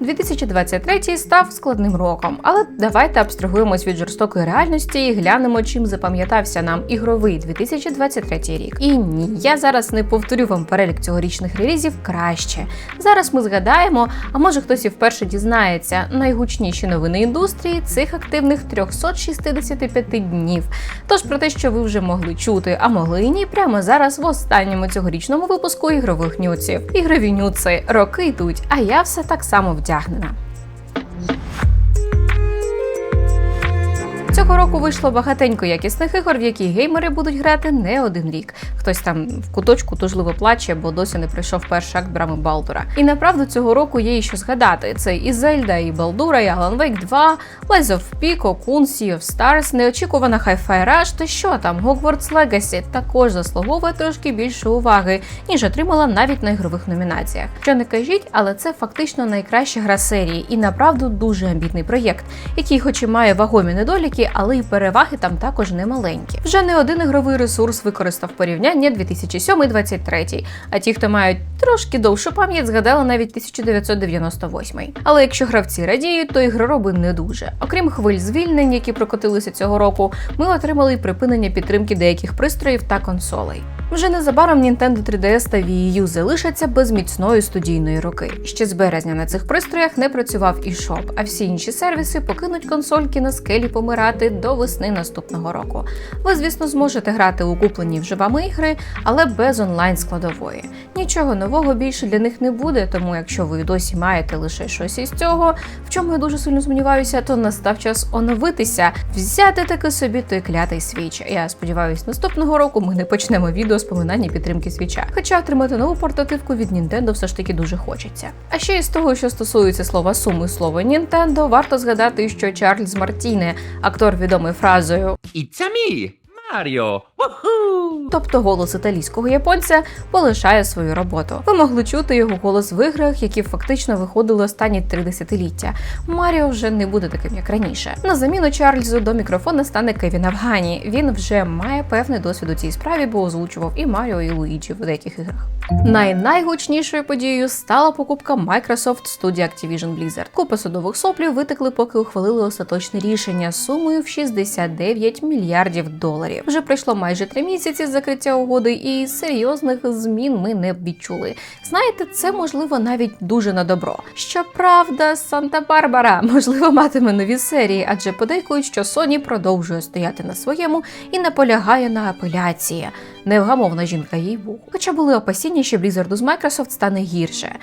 2023 став складним роком, але давайте абстрагуємось від жорстокої реальності і глянемо, чим запам'ятався нам ігровий 2023 рік. І ні, я зараз не повторю вам перелік цьогорічних релізів краще. Зараз ми згадаємо, а може хтось і вперше дізнається найгучніші новини індустрії цих активних 365 днів. Тож про те, що ви вже могли чути, а могли і ні, прямо зараз в останньому цьогорічному випуску ігрових нюців. Ігрові нюци роки йдуть, а я все так само вдягнена. Цього року вийшло багатенько якісних ігор, в які геймери будуть грати не один рік. Хтось там в куточку тужливо плаче, бо досі не пройшов перший акт брами Балдура. І направду цього року є і що згадати: це і Зельда, і Балдура, і Alan Wake 2, Lies of P, Cocoon, Sea of Stars, неочікувана Hi-Fi Rush та що там, Hogwarts Legacy також заслуговує трошки більше уваги, ніж отримала навіть на ігрових номінаціях. Що не кажіть, але це фактично найкраща гра серії і направду дуже амбітний проєкт, який, хоч і має вагомі недоліки, але й переваги там також немаленькі. Вже не один ігровий ресурс використав порівняння 2007-2023, а ті, хто мають трошки довшу пам'ять, згадали навіть 1998. Але якщо гравці радіють, то ігророби не дуже. Окрім хвиль звільнень, які прокотилися цього року, ми отримали й припинення підтримки деяких пристроїв та консолей. Вже незабаром Nintendo 3DS та Wii U залишаться без міцної студійної руки. Ще з березня на цих пристроях не працював і шоп, а всі інші сервіси покинуть консольки на скелі помирати до весни наступного року. Ви, звісно, зможете грати у куплені вже вами ігри, але без онлайн складової. Нічого нового більше для них не буде, тому якщо ви досі маєте лише щось із цього, в чому я дуже сильно сумніваюся, то настав час оновитися, взяти таки собі той клятий свіч. Я сподіваюся, наступного року ми не почнемо відео з поминання підтримки свіча. Хоча отримати нову портативку від Nintendo все ж таки дуже хочеться. А ще із того, що стосується слова суми слова Nintendo, варто згадати, що Чарльз Мартіне, актор відомий фразою It's a me, Woohoo! тобто голос італійського японця, полишає свою роботу. Ви могли чути його голос в іграх, які фактично виходили останні три десятиліття. Маріо вже не буде таким, як раніше. На заміну Чарльзу до мікрофона стане Кевін Афгані. Він вже має певний досвід у цій справі, бо озвучував і Маріо, і Луїджі в деяких іграх. Най найгучнішою подією стала покупка Microsoft студії Activision Blizzard. Купа судових соплів витекли, поки ухвалили остаточне рішення сумою в 69 мільярдів доларів. Вже пройшло майже три місяці з закриття угоди, і серйозних змін ми не відчули. Знаєте, це можливо навіть дуже на добро. Щоправда, Санта-Барбара можливо матиме нові серії, адже подейкують, що Sony продовжує стояти на своєму і наполягає на апеляції. Невгамовна жінка їй був. Хоча були опасіння, що Blizzard з Microsoft стане гірше.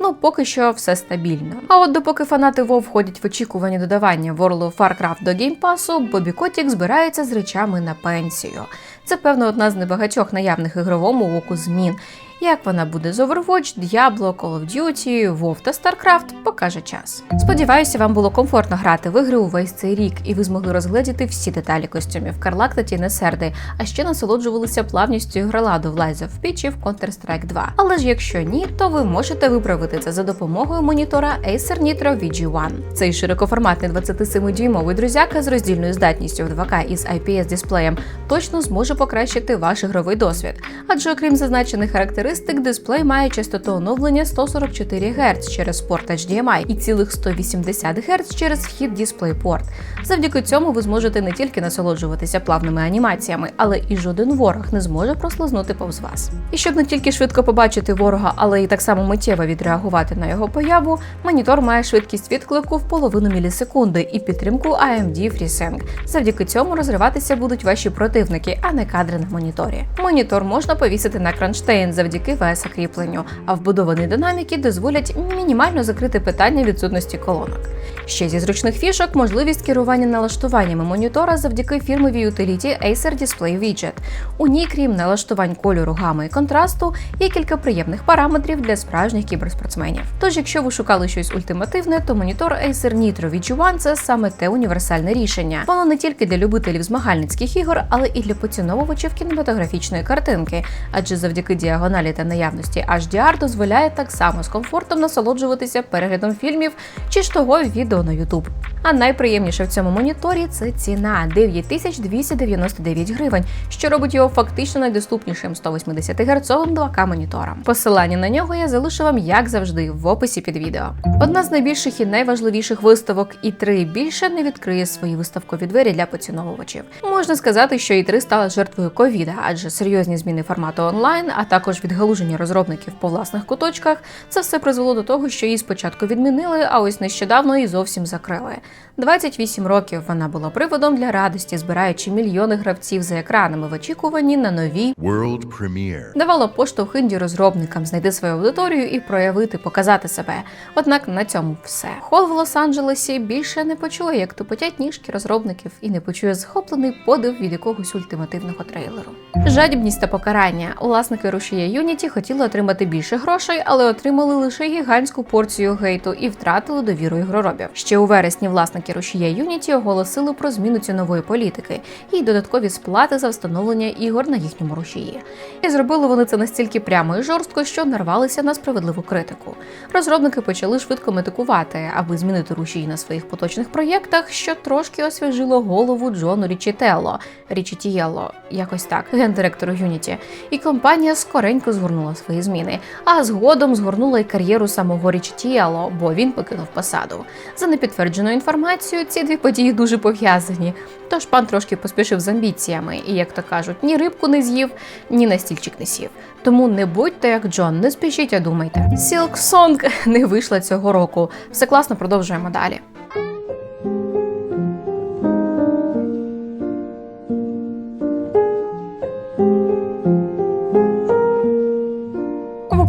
Ну, поки що все стабільно. А от допоки фанати WoW входять в очікування додавання World of Warcraft до геймпасу, Бобі Котік збирається з речами на пенсію. Це певно одна з небагатьох наявних ігровому оку змін. Як вона буде з Overwatch, Diablo, Call of Duty, WoW та StarCraft, покаже час. Сподіваюся, вам було комфортно грати в ігри увесь цей рік, і ви змогли розгледіти всі деталі костюмів Карлак та Тіни Серди, а ще насолоджувалися плавністю ігроладу в Lies of P чи в Counter-Strike 2. Але ж якщо ні, то ви можете виправити це за допомогою монітора Acer Nitro VG1. Цей широкоформатний 27-дюймовий друзяка з роздільною здатністю в 2К із IPS дисплеєм точно зможе покращити ваш ігровий досвід. Адже окрім зазначених характеристик, дисплей має частоту оновлення 144 Гц через порт HDMI і цілих 180 Гц через вхід DisplayPort. Завдяки цьому ви зможете не тільки насолоджуватися плавними анімаціями, але і жоден ворог не зможе прослизнути повз вас. І щоб не тільки швидко побачити ворога, але й так само миттєво відреагувати на його появу, монітор має швидкість відклику в половину мілісекунди і підтримку AMD FreeSync. Завдяки цьому розриватися будуть ваші противники, а не кадри на моніторі. Монітор можна повісити на кронштейн завдяки VS кріпленню, а вбудовані динаміки дозволять мінімально закрити питання відсутності колонок. Ще зі зручних фішок можливість керування налаштуваннями монітора завдяки фірмовій утиліті Acer Display Widget. У ній, крім налаштувань кольору, гами і контрасту, є кілька приємних параметрів для справжніх кіберспортсменів. Тож, якщо ви шукали щось ультимативне, то монітор Acer Nitro VG1 – це саме те універсальне рішення. Воно не тільки для любителів змагальницьких ігор, але і для поціновувачів кінематографічної картинки, адже завдяки діагоналі та наявності HDR дозволяє так само з комфортом насолоджуватися переглядом фільмів чи ж того відео на YouTube. А найприємніше в цьому моніторі це ціна 9299 гривень, що робить його фактично найдоступнішим 180 Гц 2К монітором. Посилання на нього я залишу вам, як завжди, в описі під відео. Одна з найбільших і найважливіших виставок І3 більше не відкриє свої виставкові двері для поціновувачів. Можна сказати, що І3 стала жертвою ковіда, адже серйозні зміни формату онлайн, а також відгалуження розробників по власних куточках, це все призвело до того, що її спочатку відмінили, а ось нещодавно і зовсім закрили. 28 років вона була приводом для радості, збираючи мільйони гравців за екранами в очікуванні на нові World premiere. давала поштовх інді розробникам знайти свою аудиторію і проявити, показати себе. Однак на цьому все. Хол в Лос-Анджелесі більше не почує, як тупотять ніжки розробників, і не почує захоплений подив від якогось ультимативного трейлеру. Жадібність та покарання. Власники рушія Unity хотіли отримати більше грошей, але отримали лише гігантську порцію гейту і втратили довіру ігроробів. Ще у вересні власники рушія Unity оголосили про зміну цінової політики і додаткові сплати за встановлення ігор на їхньому рушії. І зробили вони це настільки прямо і жорстко, що нарвалися на справедливу критику. Розробники почали швидко метикувати, аби змінити рушії на своїх поточних проєктах, що трошки освіжило голову Джону Річітелло, Річітієло, якось так, гендиректору Unity. І компанія скоренько згорнула свої зміни, а згодом згорнула й кар'єру самого Річітієло, бо він покинув посаду. За непідтвердженою інформацією, ці дві події дуже пов'язані. Тож пан трошки поспішив з амбіціями, і, як то кажуть, ні рибку не з'їв, ні на стільчик не сів. Тому не будьте як Джон, не спішіть, а думайте. Silk Song не вийшла цього року. Все класно, продовжуємо далі.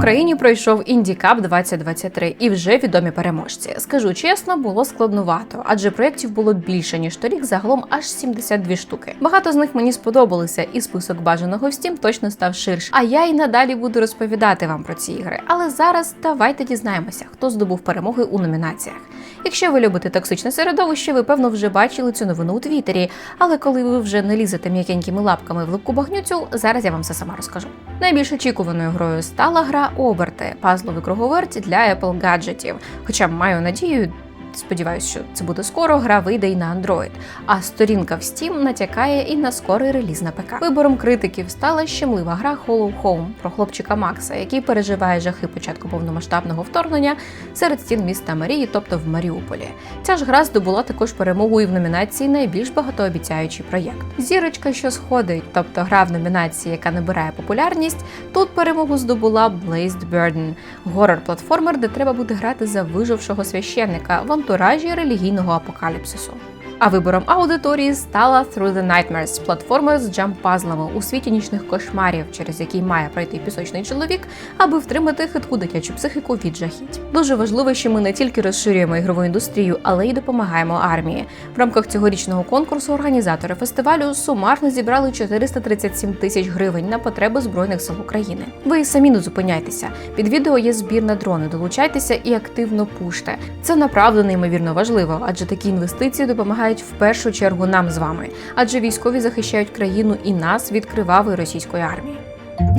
Україні пройшов Індікап 2023 і вже відомі переможці. Скажу чесно, було складнувато, адже проєктів було більше ніж торік, загалом аж 72 штуки. Багато з них мені сподобалися, і список бажаного в Steam точно став ширшим. А я й надалі буду розповідати вам про ці ігри. Але зараз давайте дізнаємося, хто здобув перемоги у номінаціях. Якщо ви любите токсичне середовище, ви певно вже бачили цю новину у Твіттері. Але коли ви вже не лізете м'якенькими лапками в липку багнюцю, зараз я вам все сама розкажу. Найбільш очікуваною грою стала гра Оберти, пазлові круговерті для Apple гаджетів. Хоча маю надію. Сподіваюсь, що це буде скоро. Гра вийде і на Android. А сторінка в Steam натякає і на скорий реліз на ПК. Вибором критиків стала щемлива гра Hollow Home про хлопчика Макса, який переживає жахи початку повномасштабного вторгнення серед стін міста Марії, тобто в Маріуполі. Ця ж гра здобула також перемогу і в номінації Найбільш багатообіцяючий проєкт. Зірочка, що сходить, тобто гра в номінації, яка набирає популярність. Тут перемогу здобула Blazed Burden – горор-платформер, де треба буде грати за вижившого священника в антуражі релігійного апокаліпсису. А вибором аудиторії стала Through the Nightmares – платформа з джамп-пазлами у світі нічних кошмарів, через який має пройти пісочний чоловік, аби втримати хитку дитячу психіку від жахіть. Дуже важливо, що ми не тільки розширюємо ігрову індустрію, але й допомагаємо армії. В рамках цьогорічного конкурсу організатори фестивалю сумарно зібрали 437 тисяч гривень на потреби збройних сил України. Ви самі не зупиняйтеся. Під відео є збір на дрони. Долучайтеся і активно пуште. Це направду неймовірно важливо, адже такі інвестиції допомагають в першу чергу нам з вами, адже військові захищають країну і нас від кривавої російської армії.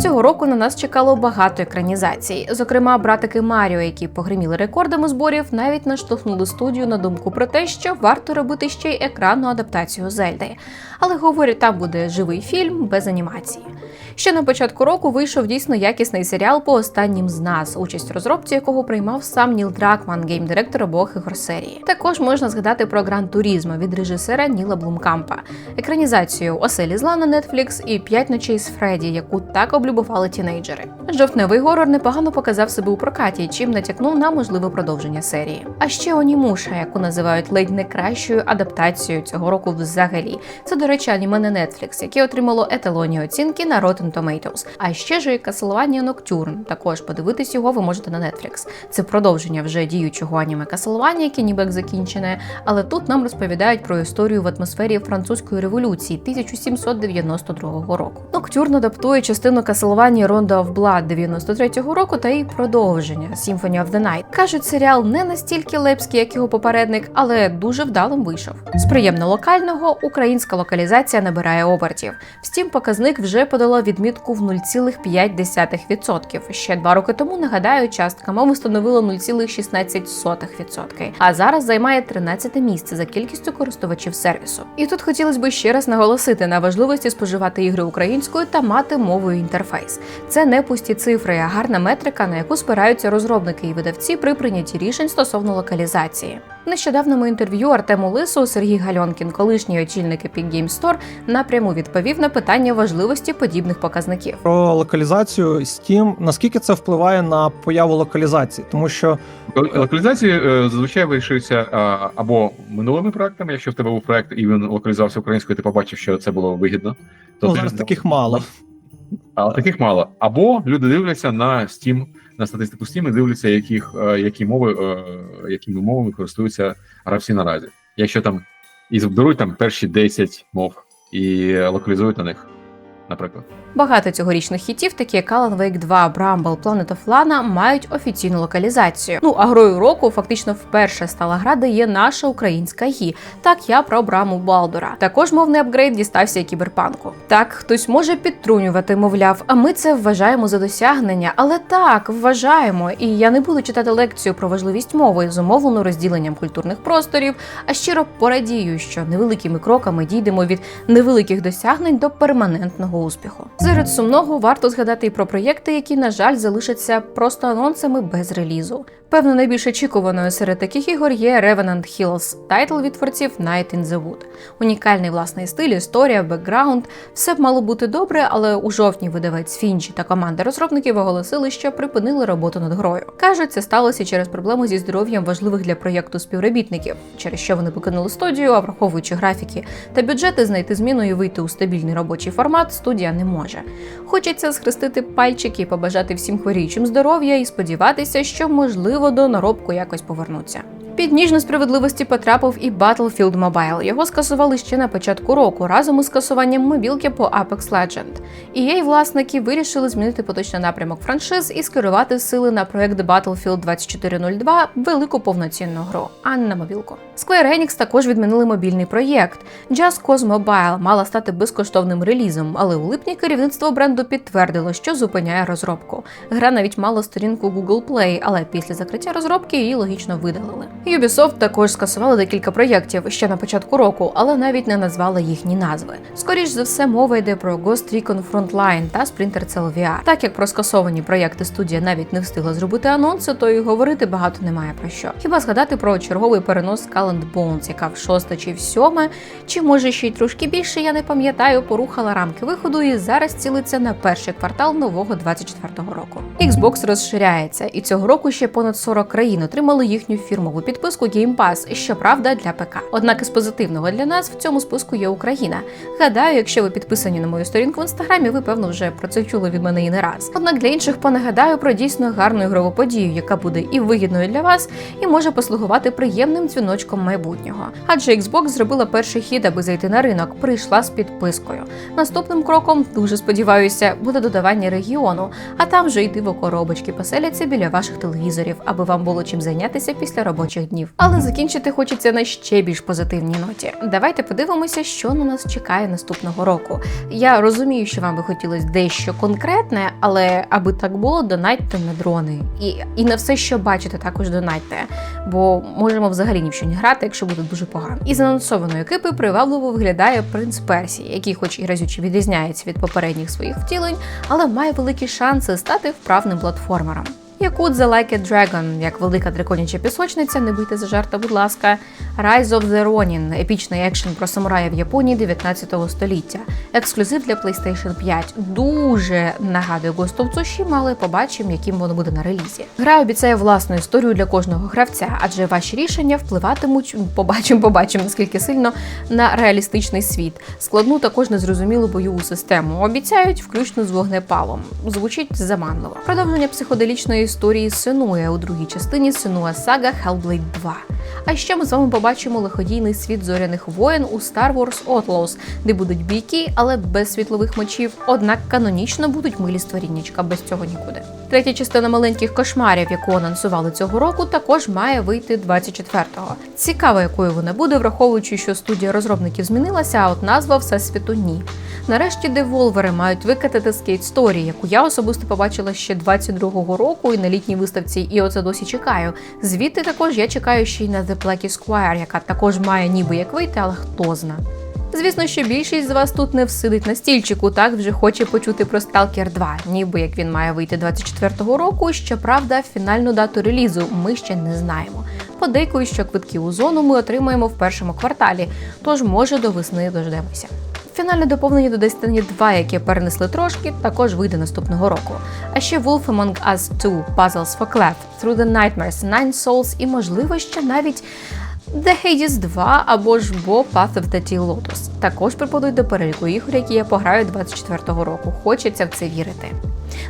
Цього року на нас чекало багато екранізацій. Зокрема, братики Маріо, які погриміли рекордами зборів, навіть наштовхнули студію на думку про те, що варто робити ще й екранну адаптацію Зельди. Але говорять, там буде живий фільм без анімації. Ще на початку року вийшов дійсно якісний серіал по останнім з нас, участь в розробці якого приймав сам Ніл Дракман, геймдиректор обох ігор серії. Також можна згадати про Гран Турізмо від режисера Ніла Блумкампа, екранізацію Оселі зла на Netflix і П'ять ночей з Фредді, яку так облюбували тінейджери. Жовтневий горор непогано показав себе у прокаті, чим натякнув на можливе продовження серії. А ще Онімуша, яку називають ледь не кращою адаптацією цього року взагалі. Це, до речі, аніме на Netflix, яке отримало еталонні оцінки на Rotten Tomatoes. А ще ж і Castlevania Nocturne. Також подивитись його ви можете на Netflix. Це продовження вже діючого аніме Castlevania, яке ніби як закінчене. Але тут нам розповідають про історію в атмосфері французької революції 1792 року. Ноктюрн адаптує частину Castlevania Rondo of Blood 93-го року та і продовження Symphony of the Night. Кажуть, серіал не настільки лепський, як його попередник, але дуже вдалим вийшов. З приємно локального українська локалізація набирає обертів. Втім, показник вже подало відмітку в 0,5%. Ще два роки тому нагадаю, частка мови становила 0,16%, а зараз займає 13 місце за кількістю користувачів сервісу. І тут хотілося б ще раз наголосити на важливості споживати ігри українською та мати мовою інтерфейс. Це не пусті цифри, а гарна метрика, на яку спираються розробники і видавці при прийнятті рішень стосовно локалізації. В нещодавному інтерв'ю Артему Лису Сергій Гальонкін, колишній очільник Epic Games Store, напряму відповів на питання важливості подібних показників. Про локалізацію Steam, наскільки це впливає на появу локалізації, тому що Ло- Локалізації е, зазвичай вирішуються е, або минулими проектами. Якщо в тебе був проект і він локалізувався українською, ти побачив, що це було вигідно. То ну, ти- зараз таких мало. А таких мало. Або люди дивляться на Steam, на статистику Steam і дивляться, яких, е, які мови, е, якими мовами користуються гравці наразі. Якщо там і беруть там перші 10 мов і локалізують на них, наприклад. Багато цьогорічних хітів, такі як Alan Wake 2, Bramble, Planet of Lana, мають офіційну локалізацію. Ну а грою року фактично вперше стала гра, де є наша українська гі. Так я про браму Балдора. Також мовний апгрейд дістався і кіберпанку. Так, хтось може підтрунювати, мовляв, а ми це вважаємо за досягнення. Але так, вважаємо. І я не буду читати лекцію про важливість мови, зумовлену розділенням культурних просторів, а щиро порадію, що невеликими кроками дійдемо від невеликих досягнень до перманентного успіху. Серед сумного варто згадати і про проєкти, які, на жаль, залишаться просто анонсами без релізу. Певно, найбільш очікуваною серед таких ігор є Revenant Hills, тайтл від творців Night in the Wood. Унікальний власний стиль, історія, бекграунд. Все б мало бути добре, але у жовтні видавець Фінчі та команда розробників оголосили, що припинили роботу над грою. Кажуть, це сталося через проблему зі здоров'ям важливих для проєкту співробітників, через що вони покинули студію, а враховуючи графіки та бюджети, знайти зміну і вийти у стабільний робочий формат студія не може. Хочеться схрестити пальчики побажати всім хворіючим здоров'я і сподіватися, що можливо до наробку якось повернуться. Під ніжну справедливості потрапив і Battlefield Mobile. Його скасували ще на початку року разом із скасуванням мобілки по Apex Legend. EA власники вирішили змінити поточний напрямок франшиз і скерувати сили на проект Battlefield 2402 велику повноцінну гру, а не на мобілку. Square Enix також відмінили мобільний проєкт. Just Cause Mobile мала стати безкоштовним релізом, але у липні керівництво бренду підтвердило, що зупиняє розробку. Гра навіть мала сторінку Google Play, але після закриття розробки її логічно видалили. Ubisoft також скасували декілька проєктів ще на початку року, але навіть не назвали їхні назви. Скоріш за все, мова йде про Ghost Recon Frontline та Splinter Cell VR. Так як про скасовані проєкти студія навіть не встигла зробити анонси, то і говорити багато немає про що. Хіба згадати про черговий перенос Skull and Bones, яка в шосте чи в сьоме, чи може ще й трошки більше, я не пам'ятаю, порухала рамки виходу і зараз цілиться на перший квартал нового 24-го року. Xbox розширяється, і цього року ще понад 40 країн отримали їхню фірмову підписку Game Pass, щоправда, для ПК. Однак із позитивного для нас в цьому списку є Україна. Гадаю, якщо ви підписані на мою сторінку в інстаграмі, ви певно вже про це чули від мене і не раз. Однак для інших понагадаю про дійсно гарну ігрову подію, яка буде і вигідною для вас, і може послугувати приємним дзвіночком майбутнього. Адже Xbox зробила перший хід, аби зайти на ринок, прийшла з підпискою. Наступним кроком, дуже сподіваюся, буде додавання регіону, а там вже й диво коробочки поселяться біля ваших телевізорів, аби вам було чим зайнятися після робочих днів. Але закінчити хочеться на ще більш позитивній ноті. Давайте подивимося, що на нас чекає наступного року. Я розумію, що вам би хотілося дещо конкретне, але аби так було, донатьте на дрони. І, і на все, що бачите, також донатьте. Бо можемо взагалі ні в що не грати, якщо буде дуже погано. Із анонсованої екипи привабливо виглядає принц Персії, який, хоч і разюче відрізняється від попередніх своїх втілень, але має великі шанси стати вправним платформером. Якут The Like a Dragon, як велика драконяча пісочниця, не бийте за жарта, будь ласка. Rise of the Ronin – епічний екшен про самурая в Японії 19 століття. Ексклюзив для PlayStation 5. Дуже нагадує Ghost of Tsushima, але побачимо, яким воно буде на релізі. Гра обіцяє власну історію для кожного гравця, адже ваші рішення впливатимуть, побачимо, побачимо наскільки сильно на реалістичний світ. Складну також незрозумілу бойову систему. Обіцяють включно з вогнепалом. Звучить заманливо. Продовження психоделічної історії Сенуя у другій частині Сенуа Сага Hellblade 2. А ще ми з вами побачимо лиходійний світ зоряних воєн у Star Wars Outlaws, де будуть бійки, але без світлових мечів. Однак канонічно будуть милі створіннячка, без цього нікуди. Третя частина маленьких кошмарів, яку анонсували цього року, також має вийти 24-го. Цікаво, якою вона буде, враховуючи, що студія розробників змінилася, а от назва всесвіту ні. Нарешті деволвери мають викатати Skate Story, яку я особисто побачила ще 22-го року і на літній виставці, і оце досі чекаю. Звідти також я чекаю ще й на The Black Squire, яка також має ніби як вийти, але хто зна. Звісно, що більшість з вас тут не всидить на стільчику, так вже хоче почути про Stalker 2, ніби як він має вийти 24-го року. Щоправда, фінальну дату релізу ми ще не знаємо. Подейкую, що квитки у зону ми отримаємо в першому кварталі, тож може до весни дождемося. Фінальне доповнення до Destiny 2, яке перенесли трошки, також вийде наступного року. А ще Wolf Among Us 2, Puzzles for Clef, Through the Nightmares, Nine Souls і, можливо, ще навіть The Hades 2 або ж Bo Path of the Teal Lotus. Також припадуть до переліку ігор, які я пограю 24-го року. Хочеться в це вірити.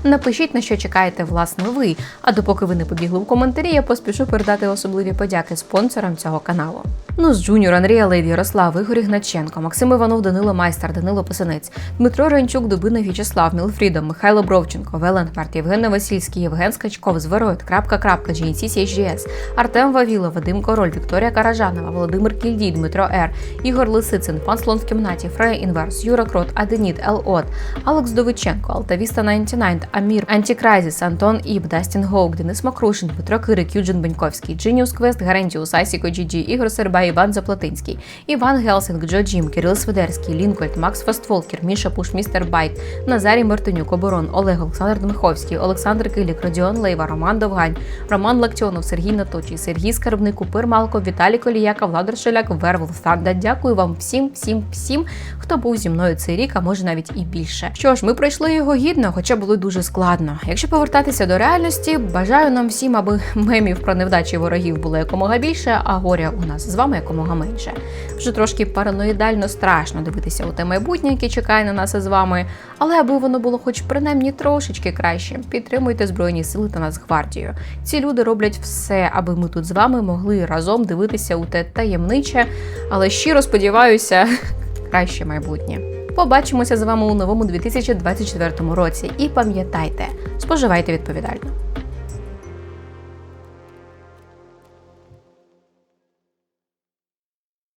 Напишіть, на що чекаєте власне ви. А допоки ви не побігли в коментарі, я поспішу передати особливі подяки спонсорам цього каналу. Ну, з Джуніор, Андрія Лейд, Ярослав, Ігор Ігначенко, Максим Іванов, Данило Майстер, Данило Писанець, Дмитро Ренчук, Дубина В'ячеслав, Мілфрідо, Михайло Бровченко, Веленпарт, Євген Васильський, Євген Скачков, Звероїд, крапка, крапка, GNC CHGS, Артем Вавіло, Вадим Король, Вікторія Каражанова, Володимир Кільдій, Дмитро Р, Ігор Лисицин, Пан Слон в кімнаті, Фрея Інверс, Юра Крот, Аденіт, Ел От, Алекс Довиченко, Алтавіста 99, Амір, Антікрайзіс, Антон Іб, Дастін Гоук, Денис Макрушин, Дмитро Кирик, Юджин Беньковський, Джиніус Квест, Гарантіус, Айсіко GG, Ігор Серба, Іван Заплатинський, Іван Гелсинг, Джо Джім, Кирил Свидерський, Лінкольд, Макс Фастфолкер, Міша Пуш, Містер Байт, Назарій Мартинюк, Оборон, Олег, Олександр Дмиховський, Олександр Килік, Родіон Лейва, Роман Довгань, Роман Лактьонов, Сергій Наточий, Сергій Скарбник, Купир Малко, Віталій Коліяка, Владар Шеляк, Вервол Санда. Дякую вам всім, всім, всім, хто був зі мною цей рік, а може навіть і більше. Що ж, ми пройшли його гідно, хоча було дуже складно. Якщо повертатися до реальності, бажаю нам всім, аби мемів про невдачі ворогів було якомога більше, а горя у нас з вами якомога менше. Вже трошки параноїдально страшно дивитися у те майбутнє, яке чекає на нас із вами. Але аби воно було хоч принаймні трошечки краще, підтримуйте Збройні Сили та Нацгвардію. Ці люди роблять все, аби ми тут з вами могли разом дивитися у те таємниче, але щиро сподіваюся, краще майбутнє. Побачимося з вами у новому 2024 році. І пам'ятайте, споживайте відповідально.